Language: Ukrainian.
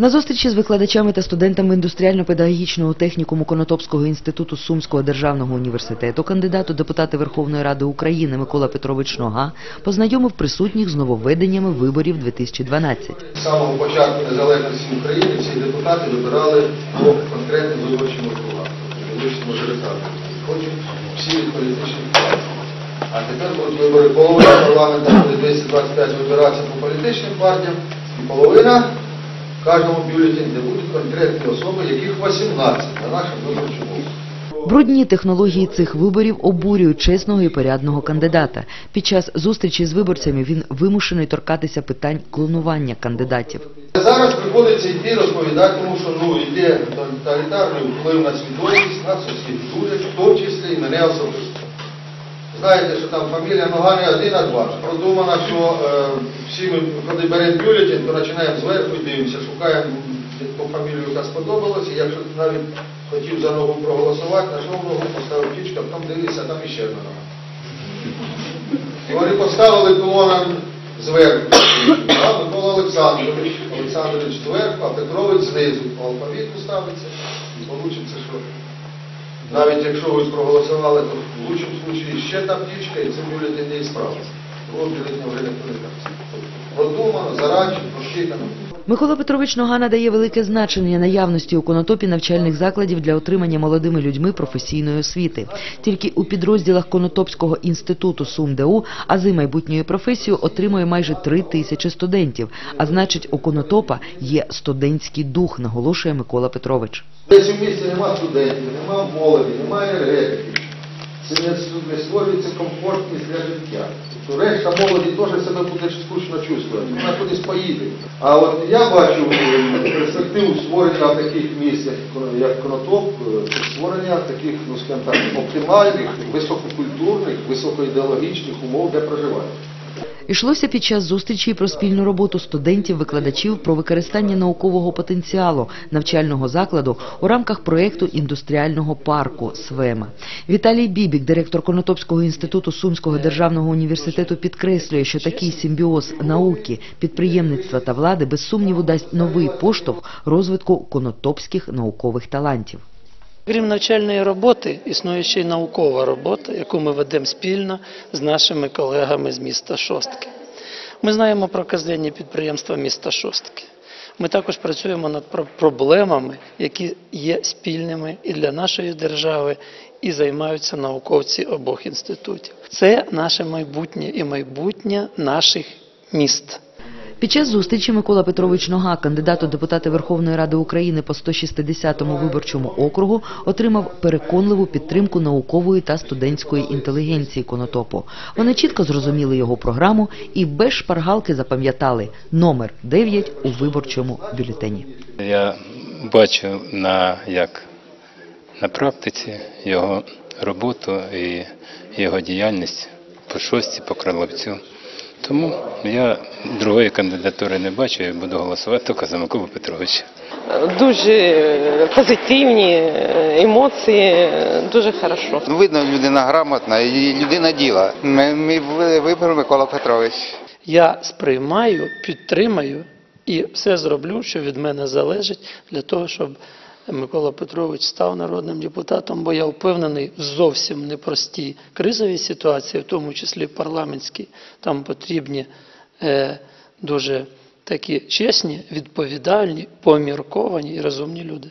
На зустрічі з викладачами та студентами індустріально-педагогічного технікуму Конотопського інституту Сумського державного університету кандидат у депутати Верховної Ради України Микола Петрович Нога познайомив присутніх з нововведеннями виборів 2012. З самого початку незалежності України всі депутати вибирали по конкретним виборчим округам, виборчим мажоритарним. Хочуть всі від політичних партій. А тепер будуть вибори половина парламенту буде 225 вибиратися по політичним партіям, і половина в кожному бюлетені, де будуть конкретні особи, яких 18 на нашому виборчому. Брудні технології цих виборів обурюють чесного і порядного кандидата. Під час зустрічі з виборцями він вимушений торкатися питань клонування кандидатів. Зараз приходиться йти розповідати, тому що ну, йде тоталітарний вплив на свідомість, нас усіх дурять, в тому числі і мене особисто. Знаєте, що там фамілія нога не один, а два. Продумано, що е, всі ми, коли беремо бюлетень, то починаємо зверху і дивимося, шукаємо ту фамілію, яка сподобалася. Якщо навіть хотів за ногу проголосувати, знайшов ногу, поставив тічка, потім дивився, там іще одна нога. І вони поставили колонам зверху. А Микола Олександрович, Олександрович зверху, а Петрович знизу. По алфавіту ставиться і вийде, що навіть якщо ви проголосували, то в лучшому випадку ще там дічка і це бюлетень не справиться. Не дасть. Продумано, заранчено, просчитано. Микола Петрович Нога надає велике значення наявності у Конотопі навчальних закладів для отримання молодими людьми професійної освіти. Тільки у підрозділах Конотопського інституту СумДУ ази майбутньої професії отримує майже три тисячі студентів. А значить, у Конотопа є студентський дух, наголошує Микола Петрович. Десь у місті нема студентів, нема молоді, немає енергетики. Це не, не створюється комфортність для життя. Тобто решта молоді теж себе буде скучно чувствувати, вона кудись поїде. А от я бачу е, перспективу створення таких місць, як Конотоп, е, створення таких, ну скажімо так, оптимальних, висококультурних, високоідеологічних умов для проживання. Ішлося під час зустрічі про спільну роботу студентів, викладачів про використання наукового потенціалу навчального закладу у рамках проєкту індустріального парку СВЕМА. Віталій Бібік, директор Конотопського інституту Сумського державного університету, підкреслює, що такий симбіоз науки, підприємництва та влади без сумніву дасть новий поштовх розвитку конотопських наукових талантів. Крім навчальної роботи, існує ще й наукова робота, яку ми ведемо спільно з нашими колегами з міста Шостки. Ми знаємо про казенні підприємства міста Шостки. Ми також працюємо над проблемами, які є спільними і для нашої держави, і займаються науковці обох інститутів. Це наше майбутнє і майбутнє наших міст. Під час зустрічі Микола Петрович Нога, кандидат у депутати Верховної Ради України по 160-му виборчому округу, отримав переконливу підтримку наукової та студентської інтелігенції Конотопу. Вони чітко зрозуміли його програму і без шпаргалки запам'ятали номер 9 у виборчому бюлетені. Я бачу на, як на практиці його роботу і його діяльність по шості, по Криловцю. Тому я другої кандидатури не бачу і буду голосувати тільки за Миколу Петровича. дуже позитивні емоції, дуже хорошо. Ну, видно, людина грамотна і людина діла. Ми, ми виберемо Микола Петрович. Я сприймаю, підтримаю і все зроблю, що від мене залежить, для того, щоб Микола Петрович став народним депутатом, бо я впевнений в зовсім непростій кризовій ситуації, в тому числі парламентській, там потрібні е, дуже такі чесні, відповідальні, помірковані і розумні люди.